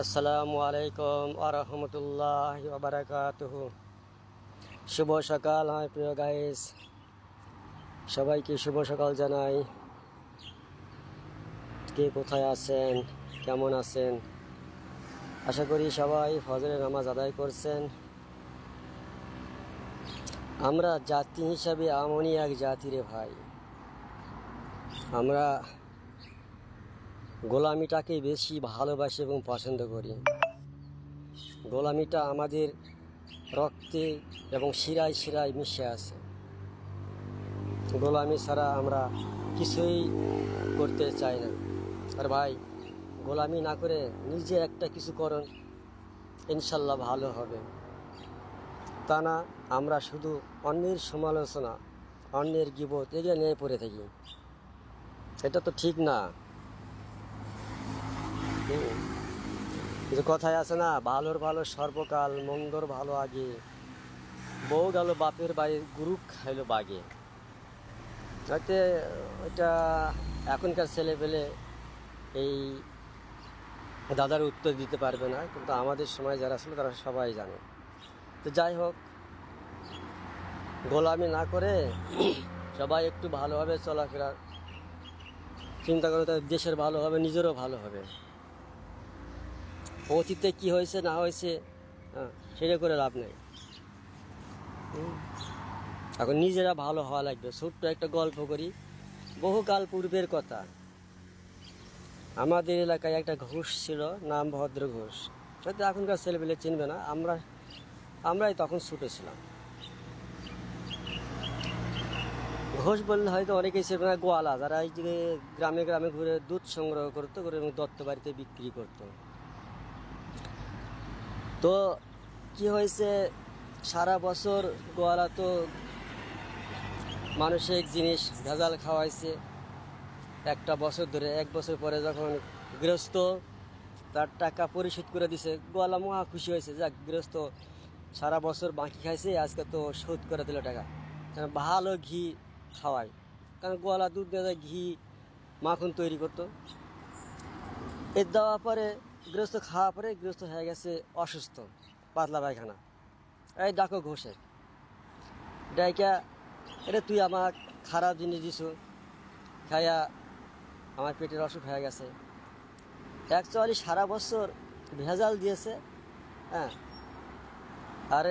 আসসালামু আলাইকুম আরহামতুল্লাহ বারাকাতুহ। শুভ সকাল হয় প্রিয় গাইস। সবাইকে শুভ সকাল জানাই। কে কোথায় আছেন? কেমন আছেন? আশা করি সবাই ফজরের নামাজ আদায় করছেন। আমরা জাতি হিসাবে এমনই এক জাতি রে ভাই। আমরা গোলামিটাকে বেশি ভালোবাসি এবং পছন্দ করি। গোলামিটা আমাদের রক্তে এবং শিরায় শিরায় মিশে আছে। গোলামি ছাড়া আমরা কিছুই করতে চাই না। আর ভাই, গোলামি না করে নিজে একটা কিছু করুন, ইনশাল্লাহ ভালো হবে। তা না, আমরা শুধু অন্যের সমালোচনা, অন্যের গিবত এগিয়ে নিয়ে পড়ে থাকি। এটা তো ঠিক না। যে কথায় আছে না? ভালোর ভালো, সর্বকাল মন্দর ভালো আগে। বউ গেল বাপের বাড়ির গুরু খাইলো বাগে। যাতে ওইটা এখনকার ছেলে পেলে এই দাদার উত্তর দিতে পারবে না, কিন্তু আমাদের সময় যারা ছিল তারা সবাই জানে। তো যাই হোক, গোলামি না করে সবাই একটু ভালোভাবে চলাফেরা। চিন্তা করে তাদের দেশের ভালো হবে, নিজেরও ভালো হবে। অতীতে কি হয়েছে না হয়েছে হ্যাঁ, সেটা করে লাভ নেই। এখন নিজেরা ভালো হওয়া লাগবে। ছোট্ট একটা গল্প করি। বহুকাল পূর্বের কথা। আমাদের এলাকায় একটা ঘোষ ছিল নাম ভদ্র ঘোষ। হয়তো এখনকার ছেলেপেলে চিনবে না। আমরা আমরাই তখন ছোটো ছিলাম। ঘোষ বললে হয়তো অনেকেই ছিল গোয়ালা। যারা এই গ্রামে গ্রামে ঘুরে দুধ সংগ্রহ করতো করে এবং দত্ত বাড়িতে বিক্রি করতো। তো কি হয়েছে? সারা বছর গোয়ালা তো মানসিক জিনিস ভেজাল খাওয়াইছে। একটা বছর ধরে, এক বছর পরে যখন গৃহস্থ তার টাকা পরিশোধ করে দিছে, গোয়ালা মহা খুশি হয়েছে, যাক, গৃহস্থ সারা বছর বাকি খাইছে, আজকে তো শোধ করে দিল টাকা। কারণ ভালো ঘি খাওয়ায়। কারণ গোয়ালা দুধ দেওয়া ঘি মাখন তৈরি করতো। এর দেওয়ার পরে গৃহস্থ খাওয়া পরে গৃহস্থ হয়ে গেছে অসুস্থ, পাতলা পায়খানা। এই ডাকো ঘষে। ডাইকা, এটা তুই আমার খারাপ জিনিস দিছু। খাইয়া আমার পেটের অসুখ হয়ে গেছে। অ্যাকচুয়ালি সারা বছর ভেজাল দিয়েছে হ্যাঁ। আর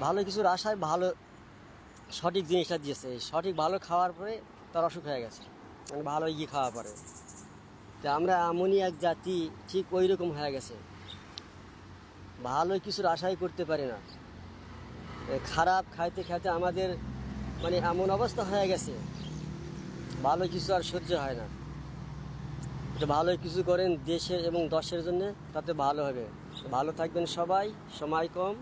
ভালো কিছুর আশায় ভালো সঠিক জিনিসটা দিয়েছে। সঠিক ভালো খাওয়ার পরে তার অসুখ হয়ে গেছে। মানে ভালো ইয়ে খাওয়ার পরে। তো আমরা এমনই এক জাতি, ঠিক ওই রকম হয়ে গেছে। ভালো কিছুর আশাই করতে পারি না। খারাপ খাইতে খাইতে আমাদের মানে এমন অবস্থা হয়ে গেছে। ভালো কিছু আর সহ্য হয় না। এটা ভালো কিছু করেন দেশের এবং দশের জন্য, তাতে ভালো হবে। ভালো থাকবেন সবাই, সময় কম,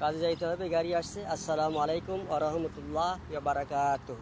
কাজে যাইতে হবে, গাড়ি আসছে। আসসালামু আলাইকুম আ রহমতুল্লাহ বারাকাতুহ।